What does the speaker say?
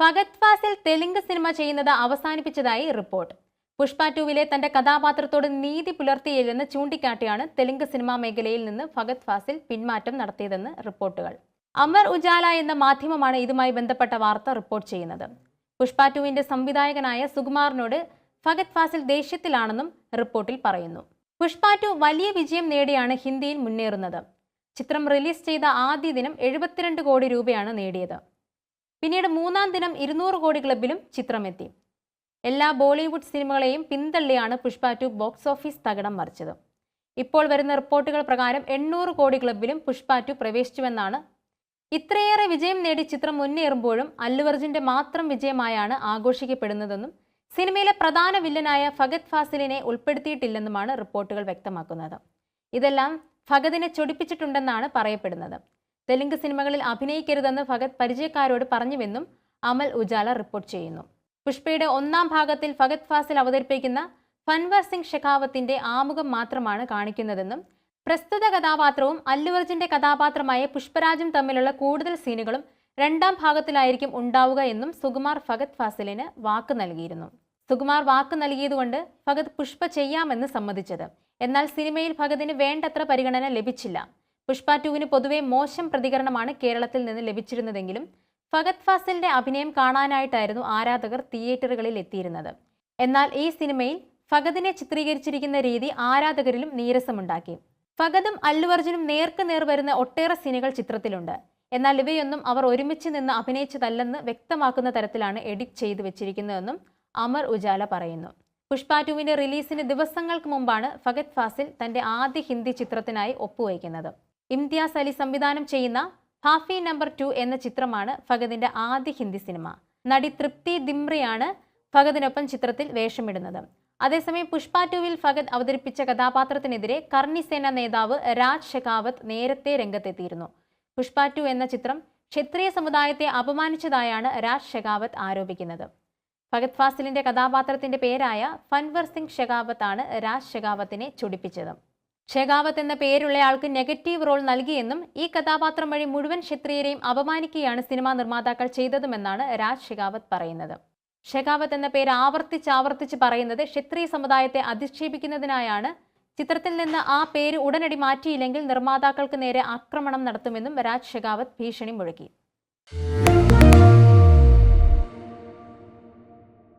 Fahadh Fazil Telugu cinema ചെയ്യുന്നത് അവസാനിപ്പിച്ചതായി report. Pushpa ടൂവിലെ തന്റെ കഥാപാത്രത്തോട് നീതി പുലർത്തിയില്ലെന്ന് ചൂണ്ടിക്കാട്ടിയാണ് തെലുങ്ക് സിനിമാ മേഖലയിൽ നിന്ന് ഫഗത് ഫാസിൽ പിന്മാറ്റം നടത്തിയതെന്ന് റിപ്പോർട്ടുകൾ. അമർ ഉജാല എന്ന മാധ്യമമാണ് ഇതുമായി ബന്ധപ്പെട്ട വാർത്ത റിപ്പോർട്ട് ചെയ്യുന്നത്. പുഷ്പ ടൂവിന്റെ സംവിധായകനായ സുകുമാറിനോട് ഫഗത് ഫാസിൽ ദേഷ്യത്തിലാണെന്നും റിപ്പോർട്ടിൽ പറയുന്നു. പുഷ്പ ടു വലിയ വിജയം നേടിയാണ് ഹിന്ദിയിൽ മുന്നേറുന്നത്. ചിത്രം റിലീസ് ചെയ്ത ആദ്യ ദിനം എഴുപത്തിരണ്ട് കോടി രൂപയാണ് നേടിയത്. പിന്നീട് മൂന്നാം ദിനം ഇരുന്നൂറ് കോടി ക്ലബിലും ചിത്രമെത്തി. എല്ലാ ബോളിവുഡ് സിനിമകളെയും പിന്തള്ളിയാണ് പുഷ്പ ടു ബോക്സ് ഓഫീസ് തകിടം മറിച്ചത്. ഇപ്പോൾ വരുന്ന റിപ്പോർട്ടുകൾ പ്രകാരം എണ്ണൂറ് കോടി ക്ലബിലും പുഷ്പ ടു പ്രവേശിച്ചുവെന്നാണ്. ഇത്രയേറെ വിജയം നേടി ചിത്രം മുന്നേറുമ്പോഴും അല്ലു അർജുന്റെ മാത്രം വിജയമായാണ് ആഘോഷിക്കപ്പെടുന്നതെന്നും സിനിമയിലെ പ്രധാന വില്ലനായ ഫഗത് ഫാസിലിനെ ഉൾപ്പെടുത്തിയിട്ടില്ലെന്നുമാണ് റിപ്പോർട്ടുകൾ വ്യക്തമാക്കുന്നത്. ഇതെല്ലാം ഫഗതിനെ ചൊടിപ്പിച്ചിട്ടുണ്ടെന്നാണ് പറയപ്പെടുന്നത്. തെലുങ്ക് സിനിമകളിൽ അഭിനയിക്കരുതെന്ന് ഭഗത് പരിചയക്കാരോട് പറഞ്ഞുവെന്നും അമൽ ഉജാല റിപ്പോർട്ട് ചെയ്യുന്നു. പുഷ്പയുടെ ഒന്നാം ഭാഗത്തിൽ ഫഗത് ഫാസിൽ അവതരിപ്പിക്കുന്ന ഫൻവർ സിംഗ് ഷെഖാവത്തിന്റെ ആമുഖം മാത്രമാണ് കാണിക്കുന്നതെന്നും പ്രസ്തുത കഥാപാത്രവും അല്ലു അർജുന്റെ കഥാപാത്രമായ പുഷ്പരാജും തമ്മിലുള്ള കൂടുതൽ സീനുകളും രണ്ടാം ഭാഗത്തിലായിരിക്കും ഉണ്ടാവുക എന്നും സുകുമാർ ഫഗത് ഫാസിലിന് വാക്ക് നൽകിയിരുന്നു. സുകുമാർ വാക്ക് നൽകിയതുകൊണ്ട് ഫഗത് പുഷ്പ ചെയ്യാമെന്ന് സമ്മതിച്ചത്. എന്നാൽ സിനിമയിൽ ഭഗതിന് വേണ്ടത്ര പരിഗണന ലഭിച്ചില്ല. പുഷ്പ ടുവിന് പൊതുവെ മോശം പ്രതികരണമാണ് കേരളത്തിൽ നിന്ന് ലഭിച്ചിരുന്നതെങ്കിലും ഫഗത് ഫാസിലിന്റെ അഭിനയം കാണാനായിട്ടായിരുന്നു ആരാധകർ തിയേറ്ററുകളിൽ എത്തിയിരുന്നത്. എന്നാൽ ഈ സിനിമയിൽ ഫഗതിനെ ചിത്രീകരിച്ചിരിക്കുന്ന രീതി ആരാധകരിലും നീരസമുണ്ടാക്കി. ഫഗതും അല്ലു അർജുനും നേർക്ക് നേർ വരുന്ന ഒട്ടേറെ സീനുകൾ ചിത്രത്തിലുണ്ട്. എന്നാൽ ഇവയൊന്നും അവർ ഒരുമിച്ച് നിന്ന് അഭിനയിച്ചതല്ലെന്ന് വ്യക്തമാക്കുന്ന തരത്തിലാണ് എഡിറ്റ് ചെയ്തു വെച്ചിരിക്കുന്നതെന്നും അമർ ഉജാല പറയുന്നു. പുഷ്പ ടുവിന്റെ റിലീസിന് ദിവസങ്ങൾക്ക് മുമ്പാണ് ഫഗത് ഫാസിൽ തന്റെ ആദ്യ ഹിന്ദി ചിത്രത്തിനായി ഒപ്പുവയ്ക്കുന്നത്. ഇംതിയാസ് അലി സംവിധാനം ചെയ്യുന്ന ഹാഫി നമ്പർ ടു എന്ന ചിത്രമാണ് ഫഗദിന്റെ ആദ്യ ഹിന്ദി സിനിമ. നടി തൃപ്തി ദിംറിയാണ് ഫഗതിനൊപ്പം ചിത്രത്തിൽ വേഷമിടുന്നത്. അതേസമയം പുഷ്പ ടുവിൽ ഫഗദ് അവതരിപ്പിച്ച കഥാപാത്രത്തിനെതിരെ കർണിസേന നേതാവ് രാജ് ഷെഖാവത്ത് നേരത്തെ രംഗത്തെത്തിയിരുന്നു. പുഷ്പ ടു എന്ന ചിത്രം ക്ഷത്രിയ സമുദായത്തെ അപമാനിച്ചതായാണ് രാജ് ഷെഖാവത്ത് ആരോപിക്കുന്നത്. ഭഗത് ഫാസിലിന്റെ കഥാപാത്രത്തിന്റെ പേരായ ഫൻവർ സിംഗ് ഷെഖാവത്ത് ആണ് രാജ് ഷെഖാവത്തിനെ ചൊടിപ്പിച്ചത്. ഷെഖാവത്ത് എന്ന പേരുള്ളയാൾക്ക് നെഗറ്റീവ് റോൾ നൽകിയെന്നും ഈ കഥാപാത്രം വഴി മുഴുവൻ ക്ഷത്രിയരെയും അപമാനിക്കുകയാണ് സിനിമാ നിർമ്മാതാക്കൾ ചെയ്തതുമെന്നാണ് രാജ് ഷെഖാവത്ത് പറയുന്നത്. ഷെഖാവത്ത് എന്ന പേര് ആവർത്തിച്ച് ആവർത്തിച്ച് പറയുന്നത് ക്ഷത്രിയ സമുദായത്തെ അധിക്ഷേപിക്കുന്നതിനായാണ്. ചിത്രത്തിൽ നിന്ന് ആ പേര് ഉടനടി മാറ്റിയില്ലെങ്കിൽ നിർമ്മാതാക്കൾക്ക് നേരെ ആക്രമണം നടത്തുമെന്നും രാജ് ഷെഖാവത്ത് ഭീഷണി മുഴക്കി.